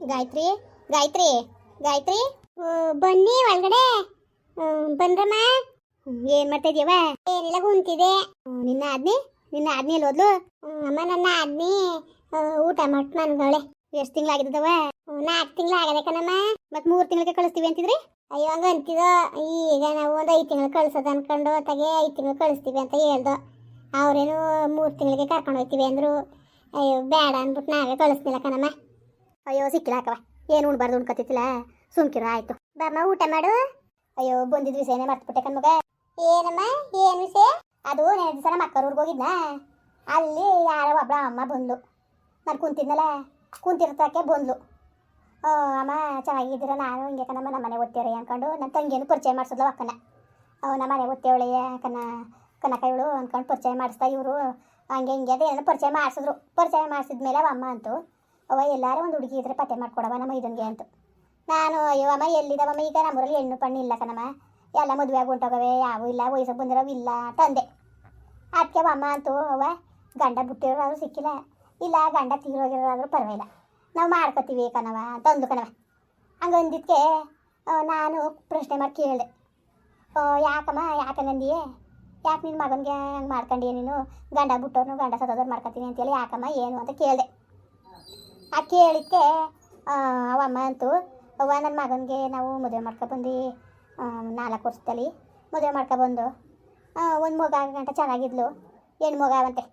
ಗಾಯತ್ರಿ ಗಾಯತ್ರಿ ಗಾಯತ್ರಿ. ಬನ್ನಿ ಒಳಗಡೆ. ಬಂದ್ರಮ್ಮ ಏನ್ ಮಾಡ್ತಾ ಇದೀವ ಕುಂತಿದೆ ನಿನ್ನ ಆದ್ನಿ ನಿನ್ನ ಆದ್ನಿ ಎಲ್ಲಿ ಹೋದ್ಲು ಅಮ್ಮ, ನನ್ನ ಆದ್ನಿ ಊಟ ಮಟ್ ಮನ್ಗಳೆ ಎಷ್ಟು ತಿಂಗಳಾಗಿದ್ದವ ನಾಲ್ಕು ತಿಂಗ್ಳ ಆಗದೆ ಕಣಮ್ಮ. ಮತ್ ಮೂರು ತಿಂಗ್ಳಿಗೆ ಕಳಿಸ್ತೀವಿ ಅಂತಿದ್ರಿ? ಅಯ್ಯೋ, ಹಂಗ ಅಂತಿದ ಈಗ ನಾವು ಒಂದು ಐದು ತಿಂಗಳು ಕಳ್ಸೋದು ಅನ್ಕೊಂಡು ತಗೆ ಐದು ತಿಂಗಳು ಕಳಿಸ್ತೀವಿ ಅಂತ ಹೇಳ್ದು. ಅವ್ರೇನು ಮೂರು ತಿಂಗಳಿಗೆ ಕರ್ಕೊಂಡು ಹೋಗ್ತೀವಿ ಅಂದ್ರು. ಅಯ್ಯೋ ಬೇಡ ಅಂದ್ಬಿಟ್ಟು ನಾವೇ ಕಳಿಸ್ತಿಲ್ಲ ಕಣಮ್ಮ. ಅಯ್ಯೋ ಸಿಕ್ಕಿಲ್ಲ ಹಾಕವ ಏನು ಉಣ್ಬಾರ್ದು ಉಣ್ಕತಿತ್ತಿಲ್ಲ ಸುಮ್ಕಿರ ಆಯ್ತು. ಬಾಮ್ಮ ಊಟ ಮಾಡು. ಅಯ್ಯೋ ಬಂದಿದ್ ವಿಷಯನೇ ಮರ್ತ್ಬಿಟ್ಟೆ ಕಣ್ಮಗ. ಏನಮ್ಮ? ಏನ್ ವಿಷಯ? ಅದು ನೆನೆ ದಿವಸ ನಮ್ಮ ಅಕ್ಕರೂರ್ಗೆ ಹೋಗಿದ್ನ. ಅಲ್ಲಿ ಯಾರೋ ಒಬ್ಬಳ ಅಮ್ಮ ಬಂದ್ಲು. ನಾನು ಕುಂತಿದ್ನಲ್ಲ ಕುಂತಿರ್ತಾಕೆ ಬಂದ್ಲು. ಓ ಅಮ್ಮ ಚೆನ್ನಾಗಿದ್ದೀರ? ನಾನು ಹಿಂಗೆ ಕಣಮ್ಮ ನಮ್ಮ ಮನೆ ಓದ್ತೇವ್ರಿ ಅನ್ಕೊಂಡು ನನ್ನ ತಂಗಿಯನ್ನು ಪರಿಚಯ ಮಾಡಿಸಿದ್ಲು ಅಕ್ಕನ. ಅವ್ ನಮ್ಮ ಮನೆ ಓದ್ತೇವಳಿ ಕನ ಕನಕ ಇವಳು ಅನ್ಕೊಂಡು ಪರಿಚಯ ಮಾಡಿಸ್ತಾ ಇವರು. ಹಂಗೆ ಹಿಂಗೆ ಅದೇ ಏನೋ ಪರಿಚಯ ಮಾಡಿಸಿದ್ರು. ಪರಿಚಯ ಮಾಡಿಸಿದ್ಮೇಲೆ ಅವ ಅಮ್ಮ ಅಂತು. ಅವ ಎಲ್ಲಾರು ಒಂದು ಹುಡುಗಿ ಇದ್ರೆ ಪತ್ತೆ ಮಾಡ್ಕೊಡವ ನಮ್ಮ ಇದನ್ಗೆ ಅಂತ. ನಾನು, ಅಯ್ಯೋ, ಅಮ್ಮ ಎಲ್ಲಿದವಮ್ಮ ಈಗ ನಮ್ಮೂರಲ್ಲಿ ಹೆಣ್ಣು ಪಣ್ಣು ಇಲ್ಲ ಕಣಮ್ಮ. ಎಲ್ಲ ಮದುವೆ ಹೊಂಟೋಗವೆ ಯಾವೂ ಇಲ್ಲ, ವಯಸ್ಸು ಬಂದಿರೋವು ಇಲ್ಲ, ತಂದೆ. ಅದಕ್ಕೆ ಅಮ್ಮ ಅಂತೂ ಅವ ಗಂಡ ಬಿಟ್ಟಿರೋರು ಸಿಕ್ಕಿಲ್ಲ. ಇಲ್ಲ, ಗಂಡ ತೀರೋಗಿರೋರಾದ್ರೂ ಪರವಾಗಿಲ್ಲ. ನಾವು ಮಾಡ್ಕೋತೀವಿ ಕಣವ ಅಂತ ಅಂದು ಕಣವ ಹಂಗಂದಿದ್ದಕ್ಕೆ ನಾನು ಪ್ರಶ್ನೆ ಮಾಡಿ ಕೇಳಿದೆ. ಯಾಕಮ್ಮ ಯಾಕಂದಿಯೇ ಯಾಕೆ ನಿನ್ನ ಮಗನಿಗೆ ಹಂಗೆ ಮಾಡ್ಕೊಂಡಿ ನೀನು? ಗಂಡ ಬಿಟ್ಟೋರ್ನು ಗಂಡ ಸತ್ತೋದ್ರು ಮಾಡ್ಕೊತೀನಿ ಅಂತೇಳಿ ಯಾಕಮ್ಮ, ಏನು ಅಂತ ಕೇಳಿದೆ. ಆ ಅವ ಅಮ್ಮ ಅಂತು, ಅವ್ವ ನನ್ನ ಮಗನಿಗೆ ನಾವು ಮದುವೆ ಮಾಡ್ಕೊಬಂದು ನಾಲ್ಕು ವರ್ಷದಲ್ಲಿ ಮದುವೆ ಮಾಡ್ಕೊಬಂದು ಒಂದು ಮಗ ಗಂಟ ಚೆನ್ನಾಗಿದ್ಲು ಹೆಣ್ಣು ಮಗ ಅವಂತೆ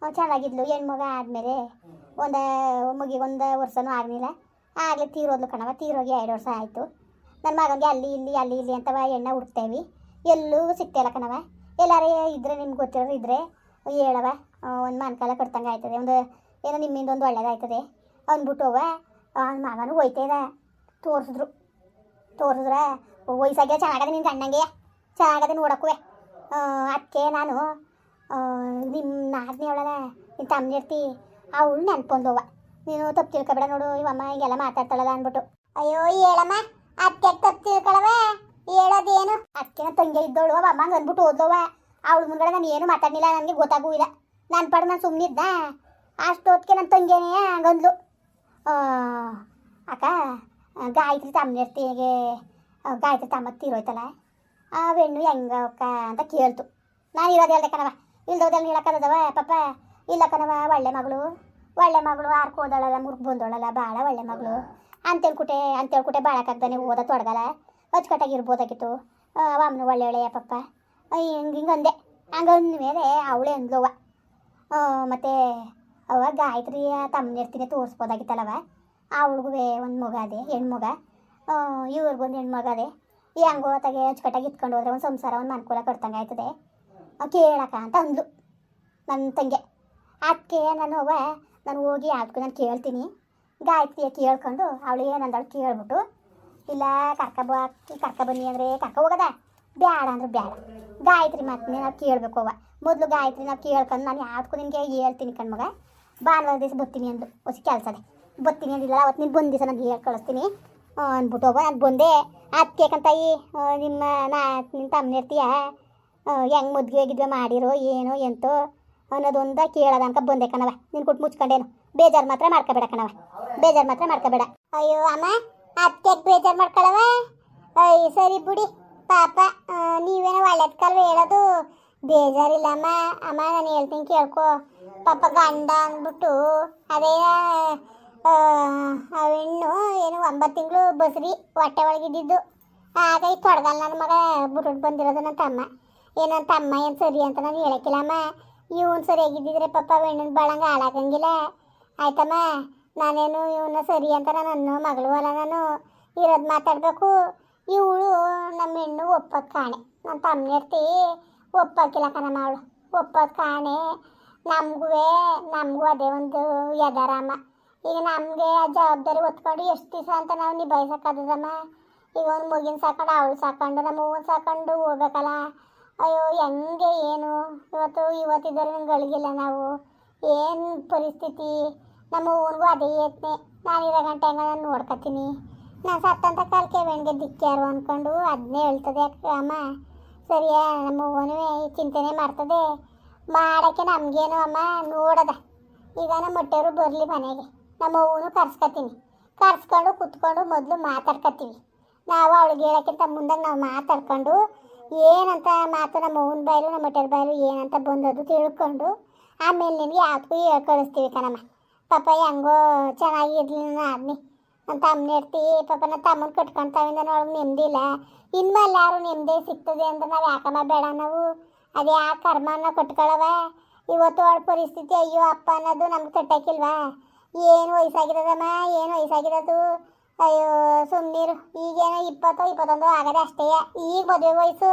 ಅವ್ನು ಚೆನ್ನಾಗಿದ್ಲು ಹೆಣ್ಣು ಮಗ ಆದಮೇಲೆ ಒಂದು ಮುಗಿಗೆ ಒಂದು ವರ್ಷನೂ ಆಗಲಿಲ್ಲ. ಆಗಲೇ ತೀರೋದ್ಲು ಕಣವ ತೀರೋಗಿ ಎರಡು ವರ್ಷ ಆಯಿತು. ನನ್ನ ಮಗನಿಗೆ ಅಲ್ಲಿ ಇಲ್ಲಿ ಅಲ್ಲಿ ಇಲ್ಲಿ ಅಂತವ ಎಣ್ಣೆ ಹುಡ್ತೇವಿ ಎಲ್ಲೂ ಸಿಗ್ತಾಯಿಲ್ಲ ಕಣವ ಎಲ್ಲಾರೇ ಇದ್ರೆ ನಿಮ್ಗೆ ಗೊತ್ತಿರೋರು ಇದ್ರೆ ಹೇಳವ ಒಂದು ಮನ್ಕಾಲ ಕಟ್ತಂಗೆ ಆಯ್ತದೆ. ಒಂದು ಏನೋ ನಿಮ್ಮಿಂದ ಒಂದು ಒಳ್ಳೇದಾಯ್ತದೆ. ಅಂದ್ಬಿಟ್ಟು ಅವ್ವ ಅವ್ನ ಮಗನೂ ಹೋಯ್ತದ ತೋರಿಸಿದ್ರು. ತೋರಿಸಿದ್ರೆ ವಯಸ್ಸಾಗೆ ಚೆನ್ನಾಗದೆ ನಿನ್ನ ಗಂಡಂಗೆ ಚೆನ್ನಾಗದೆ ನೋಡಕ್ಕೂ ಅದಕ್ಕೆ ನಾನು ನಿಮ್ಮ ನಾದ್ನಿ ಅವಳಲ್ಲ ನಿನ್ನ ತಮ್ಮನಿರ್ತಿ ಅವಳು ನೆನ್ಪೊಂದವ್ವ. ನೀನು ತಪ್ಪು ತಿಳ್ಕೊಬೇಡ ನೋಡು ಇವಮ್ಮ ಹಿಂಗೆಲ್ಲ ಮಾತಾಡ್ತಾಳಲ್ಲ ಅಂದ್ಬಿಟ್ಟು ಅಯ್ಯೋ, ಹೇಳಮ್ಮ ಅದಕ್ಕೆ ತಪ್ಪು ತಿಳ್ಕೊಳವ? ಹೇಳೋದೇನು? ಅದಕ್ಕೆ ತಂಗೆ ತಂಗಿ ಇದ್ದವಳು ಅವ ಅಮ್ಮ ಅಂದ್ಬಿಟ್ಟು ಓದೋವ ಅವಳ ಮುಂದ್ಗಡೆ ನಾನು ಏನು ಮಾತಾಡಲಿಲ್ಲ, ನನಗೆ ಗೊತ್ತಾಗೂ ಇಲ್ಲ ನನ್ನ ಪಡ ನಾನು ಸುಮ್ಮನಿದ್ದ ಅಷ್ಟೊತ್ತಿಗೆ ನನ್ನ ತಂಗೇನೇ ಹಂಗಂದ್ಲು. ಅಕ್ಕ ಗಾಯತ್ರಿ ತಮ್ಮನಿರ್ತಿಗೆ ಗಾಯತ್ರಿ ತಮ್ಮ ತೀರೋಯ್ತಲ್ಲ ಆ ಹೆಣ್ಣು ಹೆಂಗಕ್ಕ ಅಂತ ಕೇಳ್ತು. ನಾನು ಇರೋದು ಹೇಳ್ದೆ ಕಣವ ಇಲ್ದೋದಲ್ಲ ಹೇಳಕ್ಕದವ ಪಾಪ. ಇಲ್ಲ ಕಣವ ಒಳ್ಳೆ ಮಗಳು. ಒಳ್ಳೆ ಮಗಳು ಆರ್ಕ್ ಓದೋಳಲ್ಲ ಮುರ್ಕ್ ಬಂದೋಳಲ್ಲ ಭಾಳ ಒಳ್ಳೆ ಮಗಳು. ಅಂತೇಳ್ಕುಟೆ ಅಂತೇಳ್ಕುಟೆ ಬಾಳಕ್ಕಾಗ್ದಾನೆ ಓದ ತೊಡಗಲ್ಲ. ಅಚ್ಚುಕಟ್ಟಾಗಿ ಇರ್ಬೋದಾಗಿತ್ತು ಅಮ್ಮನ ಒಳ್ಳೆ ಒಳ್ಳೆಯ ಪಪ್ಪ ಹಿಂಗೆ ಹಿಂಗೆ ಅಂದೆ. ಹಂಗಂದ ಮೇಲೆ ಅವಳೇ ಅಂದ್ಲವ್ವ ಮತ್ತು ಅವ ಗಾಯತ್ರಿಯ ತಮ್ಮನಿರ್ತೀನಿ ತೋರಿಸ್ಬೋದಾಗಿತ್ತಲ್ಲವ? ಅವಳಿಗೂ ಒಂದು ಮಗ ಅದೇ ಹೆಣ್ಣು ಮಗ ಇವ್ರಿಗೊಂದು ಹೆಣ್ಣು ಮಗ ಅದೇ. ಹೆಂಗೋ ತಗೆ ಅಚ್ಚುಕಟ್ಟಾಗಿ ಇತ್ಕೊಂಡು ಹೋದ್ರೆ ಒಂದು ಸಂಸಾರ ಒಂದು ಅನುಕೂಲ ಕೊಡ್ತಂಗೆ ಆಯ್ತದೆ. ಅವ್ ಕೇಳಕ್ಕ ಅಂತ ಅಂದ್ಲು ನನ್ನ ತಂಗೆ. ಅದಕ್ಕೆ ನಾನು ಅವ್ವ, ನಾನು ಹೋಗಿ ಅದಕ್ಕೂ ನಾನು ಕೇಳ್ತೀನಿ. ಗಾಯತ್ರಿಯ ಕೇಳ್ಕೊಂಡು ಅವಳು ಏನಂದಳು ಕೇಳ್ಬಿಟ್ಟು, ಇಲ್ಲ ಕರ್ಕ ಬಾ ಕರ್ಕ ಬನ್ನಿ ಅಂದರೆ ಕರ್ಕ ಹೋಗದ? ಬ್ಯಾಡ ಅಂದ್ರೆ ಬ್ಯಾಡ. ಗಾಯತ್ರಿ ಮಾತನ್ನೇ ನಾವು ಕೇಳಬೇಕು ಅವ್ವ. ಮೊದಲು ಗಾಯತ್ರಿ ನಾವು ಕೇಳ್ಕೊಂಡು ನಾನು ಯಾವ್ದಕ್ಕೂ ನಿನಗೆ ಹೇಳ್ತೀನಿ ಕಣ್ಮಗ ಭಾನುವಾರ ದಿವಸ ಬರ್ತೀನಿ ಅಂದು ಹೊಸ ಕೆಲಸದೆ ಬರ್ತೀನಿ ಅಂದಿಲ್ಲ ಅವತ್ತು ನೀನು ಬಂದು ದಿವಸ ನಾನು ಹೇಳಿ ಕಳಿಸ್ತೀನಿ. ಅಂದ್ಬಿಟ್ಟು ಹೋಗ ನಾನು ಬಂದೆ. ಕೇಕಂತಾಯಿ ನಿಮ್ಮ ನಾ ತಮ್ಮ ಇರ್ತೀಯಾ? ಹೆಂಗೆ ಮದ್ವೆ ಗಿದ್ವೆ ಮಾಡಿರೋ, ಏನೋ, ಎಂತೋ ಅನ್ನೋದೊಂದ ಕೇಳೋದ ಅನ್ಕ ಬಂದೆ ಕಣವ ನೀನು ಕೊಟ್ಟು ಮುಚ್ಕೊಂಡೇನು. ಬೇಜಾರು ಮಾತ್ರ ಮಾಡ್ಕೋಬೇಡ ಕಣವ ಬೇಜಾರು ಮಾತ್ರ ಮಾಡ್ಕೋಬೇಡ. ಅಯ್ಯೋ, ಅಮ್ಮ ಅದಕ್ಕೆ ಬೇಜಾರು ಮಾಡ್ಕೊಳವ? ಅಯ್ಯ ಸರಿ ಬಿಡಿ. ಪಾಪ ನೀವೇನೋ ಒಳ್ಳೆದ ಕಲ್ವ ಹೇಳೋದು. ಬೇಜಾರಿಲ್ಲ ಅಮ್ಮ. ಅಮ್ಮ, ನಾನು ಹೇಳ್ತೀನಿ ಕೇಳ್ಕೊ. ಪಾಪ ಗಂಡ ಅಂದ್ಬಿಟ್ಟು ಅದೇ ಹೆಣ್ಣು ಏನು ಒಂಬತ್ತು ತಿಂಗಳು ಬಸ್ರಿ ಹೊಟ್ಟೆ ಒಳಗಿದ್ದಿದ್ದು. ಆಗ ಈ ನನ್ನ ಮಗ ಬಿಟ್ಬಿಟ್ಟು ಬಂದಿರೋದು ನನ್ನ ತಮ್ಮ. ಏನು ನನ್ನ ತಮ್ಮ, ಏನು ಸರಿ ಅಂತ ನಾನು ಹೇಳಕ್ಕಿಲ್ಲಮ್ಮ ಇವನು ಸರಿಯಾಗಿದ್ದಿದ್ರೆ ಪಾಪ ಹೆಣ್ಣಿನ ಬಳಂಗ ಹಾಳಾಗಂಗಿಲ್ಲ. ಆಯ್ತಮ್ಮ, ನಾನೇನು ಇವನ್ನ ಸರಿ ಅಂತ ನಾನು ಮಗಳು ಅಲ್ಲ ನಾನು. ಇರೋದು ಮಾತಾಡಬೇಕು. ಇವಳು ನಮ್ಮ ಹೆಣ್ಣು ಒಪ್ಪೋದು ಕಾಣೆ. ನನ್ನ ತಮ್ಮ ಇರ್ತಿ ಒಪ್ಪಕ್ಕಿಲ್ಲ ಕಣಮ್ಮ ಅವಳು. ಒಪ್ಪೋದು ಕಾಣೆ. ನಮಗೂ ನಮಗೂ ಅದೇ ಒಂದು ಯದಾರಮ್ಮ ಈಗ ನಮಗೆ ಆ ಜವಾಬ್ದಾರಿ ಹೊತ್ಕೊಂಡು ಎಷ್ಟು ದಿವಸ ಅಂತ ನಾವು ನಿಭಾಯಿಸಕ್ಕಾಗದಮ್ಮ? ಈಗ ಒಂದು ಮಗಿನ ಸಾಕೊಂಡು ಅವಳು ಸಾಕೊಂಡು ನಮ್ಮ ಹೂವು ಸಾಕೊಂಡು ಹೋಗ್ಬೇಕಲ್ಲ? ಅಯ್ಯೋ, ಹೆಂಗೆ ಏನು? ಇವತ್ತು ಇವತ್ತಿದ್ದರೆ ನಂಗೆ ಗಳಿಗಿಲ್ಲ ನಾವು. ಏನು ಪರಿಸ್ಥಿತಿ? ನಮ್ಮ ಹೂವನ್ಗೂ ಅದೇ ಯತ್ನೆ. ನಾನು ಇರೋ ಗಂಟೆ ಹಂಗ ನಾನು ನೋಡ್ಕೊತೀನಿ. ನಾನು ಸತ್ತಂತ ಕಾಲಕ್ಕೆ ಬೆಣ್ಗೆ ದಿಕ್ಕ್ಯಾರು ಅಂದ್ಕೊಂಡು ಅದನ್ನೇ ಹೇಳ್ತದೆ ಅಮ್ಮ. ಸರಿಯಾ ನಮ್ಮ ಹೂವನು ಚಿಂತೆನೆ ಮಾಡ್ತದೆ. ಮಾಡೋಕ್ಕೆ ನಮಗೇನು ಅಮ್ಮ ನೋಡದ. ಈಗ ನಮ್ಮ ಮೊಟ್ಟೆಯವರು ಬರಲಿ ಮನೆಗೆ. ನಮ್ಮ ಅವನು ಕರ್ಸ್ಕೊತೀನಿ. ಕರ್ಸ್ಕೊಂಡು ಕುತ್ಕೊಂಡು ಮೊದಲು ಮಾತಾಡ್ಕೊತೀವಿ ನಾವು ಅವಳಿಗೆ ಹೇಳೋಕ್ಕಿಂತ ಮುಂದೆ ನಾವು ಮಾತಾಡ್ಕೊಂಡು ಏನಂತ ಮಾತು ನಮ್ಮ ಅವನ ಬಾಯಲು ನಮ್ಮ ಮೊಟ್ಟೆಯವ್ರ ಬಾಯಲು ಏನಂತ ಬಂದದ್ದು ತಿಳ್ಕೊಂಡು ಆಮೇಲೆ ನಿನಗೆ ಯಾವ್ದಕ್ಕೂ ಹೇಳ್ ಕಣಮ್ಮ. ಪಾಪ, ಹೆಂಗೋ ಚೆನ್ನಾಗಿರ್ಲಿಲ್ಲ ಆದ್ನಿ ಅಂತ ಅಮ್ಮನ ಇರ್ತೀವಿ ಪಾಪ ನಮ್ಮ ತಮ್ಮನ ಕಟ್ಕೊಂತಾವಿಂದ ಒಳಗೆ ನೆಮ್ಮದಿ ಇಲ್ಲ. ಇನ್ಮೇಲೆ ಯಾರು ನೆಮ್ಮದಿ ಸಿಗ್ತದೆ ಅಂದ್ರೆ ನಾವು ಯಾಕಮ್ಮ ಬೇಡ ನಾವು? ಅದೇ ಆ ಕರ್ಮನ ಕಟ್ಕೊಳ್ಳವ ಇವತ್ತು ಅವಳ ಪರಿಸ್ಥಿತಿ ಅಯ್ಯೋ ಅಪ್ಪ ಅನ್ನೋದು ನಮ್ಗೆ ಕಟ್ಟಾಕಿಲ್ವಾ ಏನು ವಯಸ್ಸಾಗಿರೋದಮ್ಮ ಏನು ವಯಸ್ಸಾಗಿರೋದು ಅಯ್ಯೋ ಸುಮ್ಮನಿರು ಈಗೇನೋ ಇಪ್ಪತ್ತು, ಇಪ್ಪತ್ತೊಂದು ಆಗದೆ ಅಷ್ಟೇ. ಈಗ ಮದುವೆ ವಯಸ್ಸು.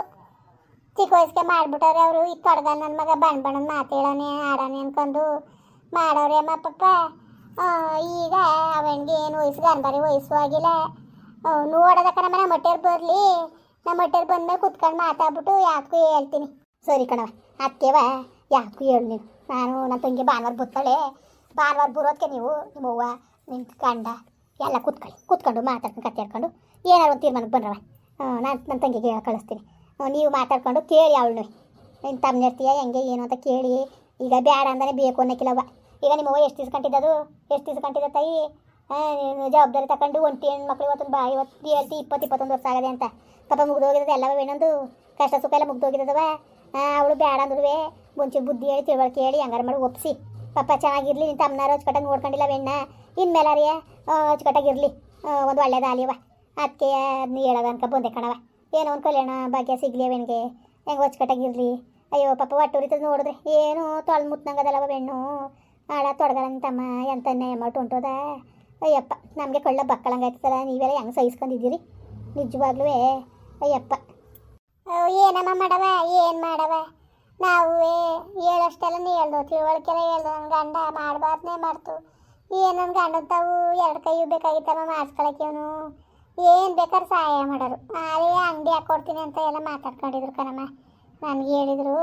ಚಿಕ್ಕ ವಯಸ್ಸಿಗೆ ಮಾಡಿಬಿಟ್ಟವ್ರೆ ಅವರು. ಈಗ ತೊಡಗ ನನ್ನ ಮಗ ಬಣ್ಣ ಬಣ್ಣನ ಮಾತೇಳನೆ ಆಡನೆ ಅನ್ಕೊಂಡು ಮಾಡೋರೆ ಅಮ್ಮ ಪಪ್ಪ. ಈಗ ಅವನಿಗೆ ಏನು ವಯಸ್ಸು? ಗನ್ಬರಿ ವಯಸ್ಸು ಆಗಿಲ್ಲ. ನೋಡೋದಕ್ಕ ನಮ್ಮ ಹೊಟ್ಟೆರ್ ಬರಲಿ. ನಮ್ಮ ಅಟ್ಟಿಯಲ್ಲಿ ಬಂದ ಮೇಲೆ ಕುತ್ಕೊಂಡು ಮಾತಾಡ್ಬಿಟ್ಟು ಯಾಕೂ ಹೇಳ್ತೀನಿ. ಸರಿ ಕಣವ ಅದಕ್ಕೆವ ಯಾಕೂ ಹೇಳು ನೀನು. ನಾನು ನನ್ನ ತಂಗಿ ಭಾನುವಾರ ಬತ್ತಾಳೆ. ಭಾನುವಾರ ಬರೋದಕ್ಕೆ ನೀವು ನಿಮ್ಮ ಅವ್ವ ನಿಮ್ಮ ಗಂಡ ಎಲ್ಲ ಕೂತ್ಕೊಳ್ಳಿ. ಕೂತ್ಕೊಂಡು ಮಾತಾಡ್ಕೊಂಡು, ಕತ್ತೆ ಹೇಳ್ಕೊಂಡು ಒಂದು ತೀರ್ಮಾನಕ್ಕೆ ಬಂದ್ರವ ನಾನು ನನ್ನ ತಂಗಿಗೆ ಹೇಳಿ ಕಳಿಸ್ತೀನಿ ನೀವು ಮಾತಾಡ್ಕೊಂಡು ಕೇಳಿ ಅವಳನ್ನು ನಿನ್ನ ತಮ್ಮನಿರ್ತೀಯ ಹೆಂಗೆ, ಏನು ಅಂತ ಕೇಳಿ. ಈಗ ಬೇಡ ಅಂದರೆ ಬೇಕು ಅನ್ನೋಕ್ಕಿಲ್ಲವ ಈಗ ನಿಮ್ಮ ಅವ್ವ ಎಷ್ಟು ಕಂಟಿದ್ದದು? ಎಷ್ಟು ದಿವ್ಸ ಕಂಟಿದ್ದ ತಾಯಿ? ಜವಾಬ್ದಾರಿ ತಗೊಂಡು ಒಂಟಿ ಹೆಣ್ಮಕ್ಳು ಇವತ್ತು ಬಾ, ಇವತ್ತು ಹೇಳ್ತಿ ಇಪ್ಪತ್ತು, ಇಪ್ಪತ್ತೊಂದು ವರ್ಷ ಆಗದೆ ಅಂತ. ಪಾಪ ಮುಗ್ದೋಗಿರೋದು ಎಲ್ಲವ ಏನೊಂದು ಕಷ್ಟ ಸುಖ ಎಲ್ಲ ಮುಗ್ದೋಗಿರೋದವ ಅವಳು ಬೇಡ ಅಂದ್ರೆ ಮುಂಚೆ ಬುದ್ಧಿ ಹೇಳಿ ತಿಳುವಳಿಕೆ ಹೇಳಿ ಹಂಗಾರ ಮಾಡಿ ಒಪ್ಸಿ. ಪಾಪ ಚೆನ್ನಾಗಿರ್ಲಿ ನಿನ್ನ ತಮ್ಮನಾರು ಅಚ್ಚುಕಟ್ಟಾಗಿ ನೋಡ್ಕೊಂಡಿಲ್ಲ ಬೆಣ್ಣ ಇನ್ಮೇಲೆ ಅರಿಯ ಅಚ್ಚುಕಟ್ಟಾಗಿರ್ಲಿ ಒಂದು ಒಳ್ಳೇದಾಲಿಯವ ಅದಕ್ಕೆ ಅದನ್ನ ಹೇಳೋದ ಅನ್ಕ ಬಂದೆ ಕಣವ ಏನೋ ಒಂದು ಕಲ್ಯಾಣ ಭಾಗ್ಯ ಸಿಗ್ಲಿ ಅವನಿಗೆ ಹೆಂಗೆ ಅಚ್ಚುಕಟ್ಟಾಗಿರ್ಲಿ ಅಯ್ಯೋ, ಪಾಪ ಒಟ್ಟು ಉರಿತದ ನೋಡಿದ್ರೆ ಏನು ತೊಳೆದು ಮುತ್ನಂಗದಲ್ಲವ ಬೆಣ್ಣು ಆಡ ತೊಡಗಲ್ಲ ನಿಂತಮ್ಮ ತಮ್ಮ, ಎಂತ ಅಮೌಂಟ್ ಉಂಟೋದ. ಅಯ್ಯಪ್ಪ, ನಮಗೆ ಕಳ್ಳ ಬಕ್ಕಳಂಗೆ ಆಯ್ತದ ನೀವೆಲ್ಲ ಹೆಂಗೆ ಸಹಿಸ್ಕೊಂಡಿದ್ದೀರಿ? ನಿಜವಾಗ್ಲೂ ಅಯ್ಯಪ್ಪ. ಏನಮ್ಮ ಮಾಡವ, ಏನು ಮಾಡವ? ನಾವು ಹೇಳೋಷ್ಟೆಲ್ಲ ಹೇಳ್ದು, ತಿಳುವಳಿಕೆಲ್ಲ ಹೇಳ್ದು ನನ್ನ ಗಂಡ ಮಾಡಬಾರ್ದೇ ಮಾಡ್ತು ಏನು ನನ್ನ ಗಂಡನ ತಾವು ಎರಡು ಕೈ ಬೇಕಾಗಿತ್ತಮ್ಮ ಮಾಡಿಸ್ಕೊಳಕ್ಕೆ ಅವನು ಏನು ಬೇಕಾದ್ರೆ ಸಹಾಯ ಮಾಡೋರು. ಅದೇ ಅಂಗಡಿ ಹಾಕ್ಕೊಡ್ತೀನಿ ಅಂತ ಎಲ್ಲ ಮಾತಾಡ್ಕೊಂಡಿದ್ರು ಕಣಮ್ಮ. ನನಗೆ ಹೇಳಿದರು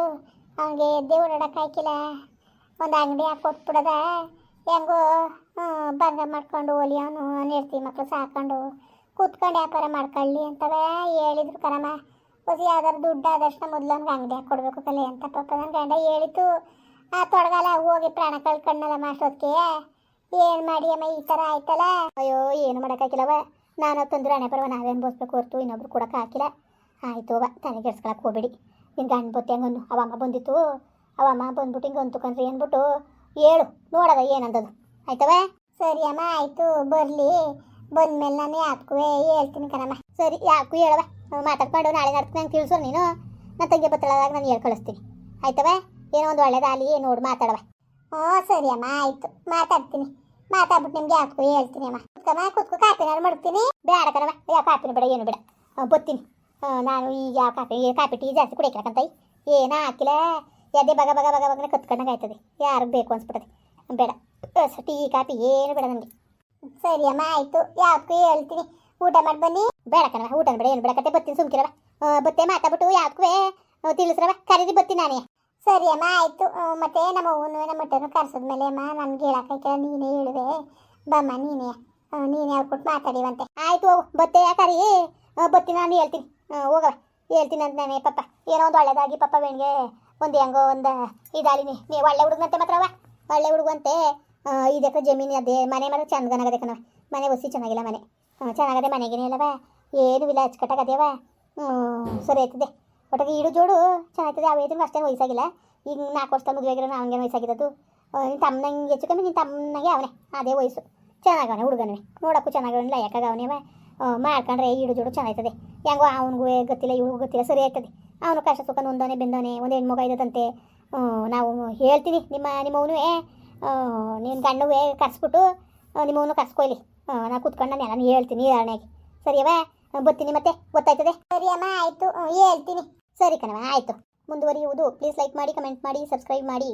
ಅವನಿಗೆ ಎದ್ದೆ ಓಡಾಡೋಕ್ಕಾಯ್ಕಿಲ್ಲ ಒಂದು ಅಂಗಡಿ ಹಾಕ್ಕೊಟ್ಬಿಡದ ಹೆಂಗೋ ಬಂಗ ಮಾಡ್ಕೊಂಡು ಹೋಲಿ ಅವನು ನೆಡ್ತಿ ಮಕ್ಕಳು ಸಾಕೊಂಡು ಕೂತ್ಕೊಂಡು ವ್ಯಾಪಾರ ಮಾಡ್ಕೊಳ್ಳಿ ಅಂತವೇ ಹೇಳಿದ್ರು ಕಣಮ್ಮ. ಹೊಸ ಯಾವ್ದಾರು ದುಡ್ಡು ಆದಷ್ಟು ಮೊದಲು ಅವ್ನಿಗೆ ಅಂಗಡಿ ಕೊಡಬೇಕು ಕಲೆ ಅಂತ ಪಾಪ ನನ್ನ ಗಂಡ ಹೇಳಿತು. ಆ ತೊಡಗಲ್ಲ ಹೋಗಿ ಪ್ರಾಣ ಕಳ್ಕೊಂಡಲ್ಲ ಮಾಸ್ಟೋದ್ಕೆ ಏನು ಮಾಡಿ ಅಮ್ಮ, ಈ ಥರ ಆಯ್ತಲ್ಲ? ಅಯ್ಯೋ, ಏನು ಮಾಡೋಕ್ಕಾಗಿಲ್ಲವ ನಾನು ತಂದ್ರೆ ಹಣೆ ಪರವ ನಾವೇನು ಬೋಸ್ಬೇಕು ಹೊರ್ತು, ಇನ್ನೊಬ್ರು ಕೊಡೋಕೆ ಹಾಕಿಲ್ಲ. ಆಯ್ತು ಅವ ತಲೆಗೆಡ್ಸ್ಕೊಳಕ್ಕೆ ಹೋಗ್ಬೇಡಿ. ನಿನ್ನ ಗಂಡ ಬತ್ತೆ ಹಂಗನ್ನು ಅವಮ್ಮ ಬಂದಿತ್ತು. ಅವಮ್ಮ ಬಂದ್ಬಿಟ್ಟು ಹಿಂಗೆ ಅಂದ್ಕೊಂಡ್ರಿ ಅಂದ್ಬಿಟ್ಟು ಹೇಳು ನೋಡದ ಏನಂದದು ಆಯ್ತವ? ಸರಿ ಅಮ್ಮ, ಆಯಿತು, ಬರಲಿ. ಬಂದ್ಮೇಲೆ ನಾನು ಯಾಕೂ ಹೇಳ್ತೀನಿ ಕಣಮ್ಮ. ಸರಿ, ಯಾಕೂ ಹೇಳವ ಮಾತಾಡ್ಕೊಂಡು ನಾಳೆ ನಡ್ತು ನಂಗೆ ತಿಳಿಸು ನೀನು. ನನ್ನ ತಂಗಿ ಬತ್ತಳದಾಗ ನಾನು ಹೇಳಿ ಕಳಿಸ್ತೀನಿ. ಆಯ್ತವ? ಏನೋ ಒಂದು ಒಳ್ಳೇದಾಗಲಿ ನೋಡು ಮಾತಾಡವ. ಹ್ಞೂ, ಸರಿ ಅಮ್ಮ, ಆಯಿತು. ಮಾತಾಡ್ತೀನಿ. ಮಾತಾಡ್ಬಿಟ್ಟು ನಿಮ್ಗೆ ಯಾಕೆ ಹೇಳ್ತೀನಿ ಅಮ್ಮ. ಕುತ್ಕಮ್ಮ ಕುತ್ಕೊ. ಕಾಪಿನಾರು ಮಾಡ್ತೀನಿ. ಬೇಡ ಕಣವ ಯಾವ ಕಾಪಿನ ಬೇಡ, ಏನು ಬೇಡ. ಬತ್ತೀನಿ. ನಾನು ಈಗ ಯಾವ ಕಾಪಿ ಕಾಪಿ ಟೀ ಜಾಸ್ತಿ ಕುಡಿಯಕ್ಕಂತ ಏನೂ ಹಾಕಿಲ್ಲ. ಎದೆ ಬಗ ಬಗ ಬಗ ಬಗನೆ ಕತ್ಕೊಂಡಂಗೆ ಆಯ್ತದೆ. ಯಾರಿಗೆ ಬೇಕು ಅನ್ಸ್ಬಿಟ್ಟದೆ. ಬೇಡ. ಟೀ ಕಾಪಿ ಏನು ಬೇಡ ನನಗೆ. ಸರಿ ಅಮ್ಮ, ಆಯಿತು. ಯಾಕೆ ಹೇಳ್ತೀನಿ. ಊಟ ಮಾಡಿ ಬನ್ನಿ. ಬೇಡ ಕಣವ ಊಟ ಬೇಡ ಏನು ಬೇಡ ಕತೆ. ಬತ್ತೀನಿ ಸುಮ್ಕಿರವ ಬತ್ತೆ ಮಾತಾಡ್ಬಿಟ್ಟು ಯಾಕೆ ತಿಳಿಸ್ರವ ಕರೀರಿ ಬತ್ತಿ ನಾನೇ. ಸರಿ ಅಮ್ಮ ಆಯಿತು. ಮತ್ತೆ ನಮ್ಮ ಅವನು ನಮ್ಮ ಮಟ್ಟನು ಕರ್ಸದ್ಮೇಲೆ ಅಮ್ಮ ನನ್ಗೆ ಹೇಳಕ್ಕೈತೆ ನೀನೇ ಹೇಳುವೆ. ಬಮ್ಮ ನೀನೇ. ನೀನೇ ನೀನೇ ಕೊಟ್ಟು ಮಾತಾಡಿವಂತೆ. ಆಯ್ತು ಹೋಗು ಬತ್ತೆ ಯಾಕರಿ ಬತ್ತಿ ಬತ್ತೀನಿ ನಾನು ಹೇಳ್ತೀನಿ. ಹೋಗವ ಹೇಳ್ತೀನಿ ಅಂತ ನಾನೇ ಪಪ್ಪ. ಏನೋ ಒಂದು ಒಳ್ಳೇದಾಗಿ ಪಪ್ಪ ಬೆಣ್ಗೆ ಒಂದು ಹೆಂಗೋ ಒಂದು ಇದಾಲಿನಿ ನೀ ನೀ ಒಳ್ಳೆ ಹುಡುಗನಂತೆ ಮಾತ್ರವ ಒಳ್ಳೆ ಹುಡುಗಂತೆ. ಇದಕ್ಕೆ ಜಮೀನು ಅದೇ. ಮನೆ ಮಾತ್ರ ಚಂದಗನಾಗದೆ ಕಣವ ಮನೆ ಒಸಿ ಚೆನ್ನಾಗಿಲ್ಲ ಮನೆ. ಚೆನ್ನಾಗದೆ ಮನೆಗೇನೆ ಅಲ್ಲವ ಏನೂ ಇಲ್ಲ ಹ್ಞೂ ಸರಿ ಆಯ್ತದೆ. ಒಟ್ಟಿಗೆ ಇಡು ಜೋಡು, ಚೆನ್ನಾಗ್ತದೆ. ಅವು ಐತಿನ ಅಷ್ಟೇನು ವಯಸ್ಸಾಗಿಲ್ಲ. ಈಗ ನಾಲ್ಕು ವರ್ಷ ಮದುವೆ ಆಗಿರೋ ಅವನಿಗೇನು ವಯಸ್ಸಾಗಿರೋದು ನಿನ್ನ ತಮ್ಮನಂಗೆ ಹೆಚ್ಚು ಕಮ್ಮಿ ನಿನ್ನ ತಮ್ಮನಾಗೆ ಅವನೇ. ಅದೇ ವಯಸ್ಸು. ಚೆನ್ನಾಗವನೆ ಹುಡುಗನೇ ನೋಡೋಕ್ಕೂ ಚೆನ್ನಾಗವನಿಲ್ಲ ಯಾಕಾಗ ಅವನೇವ ಮಾಡ್ಕೊಂಡ್ರೆ ಇಡು ಜೋಡು ಚೆನ್ನಾಗ್ತದೆ. ಹೆಂಗೋ ಅವನಿಗೂ ಗೊತ್ತಿಲ್ಲ ಇವ್ರಿಗೂ ಗೊತ್ತಿಲ್ಲ, ಸರಿ ಆಯ್ತದೆ. ಅವನು ಕಷ್ಟ ಸುಖ ನೊಂದವನೇ, ಬೆಂದವನೇ, ಒಂದು ಹೆಣ್ಮಗ ಇದ್ದದಂತೆ. ನಾವು ಹೇಳ್ತೀನಿ, ನಿಮ್ಮ ನಿಮ್ಮವನು ನಿನ್ನ ಗಂಡವೇ ಕರ್ಸ್ಬಿಟ್ಟು ನಿಮ್ಮವನು ಕರ್ಸ್ಕೊಯ್ಲಿ. ನಾನು ಕೂತ್ಕೊಂಡು ನಾನು ಹೇಳ್ತೀನಿ ಉದಾಹರಣೆಗೆ ಸರಿಯವಾ? ಬತ್ತೀನಿ ಮತ್ತೆ. ಗೊತ್ತಾಯ್ತದೆ? ಸರಿ ಅಮ್ಮ, ಆಯಿತು. ಹೇಳ್ತೀನಿ. ಸರಿ ಕಣವ ಆಯಿತು. ಮುಂದುವರಿಯುವುದು. ಪ್ಲೀಸ್ ಲೈಕ್ ಮಾಡಿ ಕಮೆಂಟ್ ಮಾಡಿ ಸಬ್ಸ್ಕ್ರೈಬ್ ಮಾಡಿ.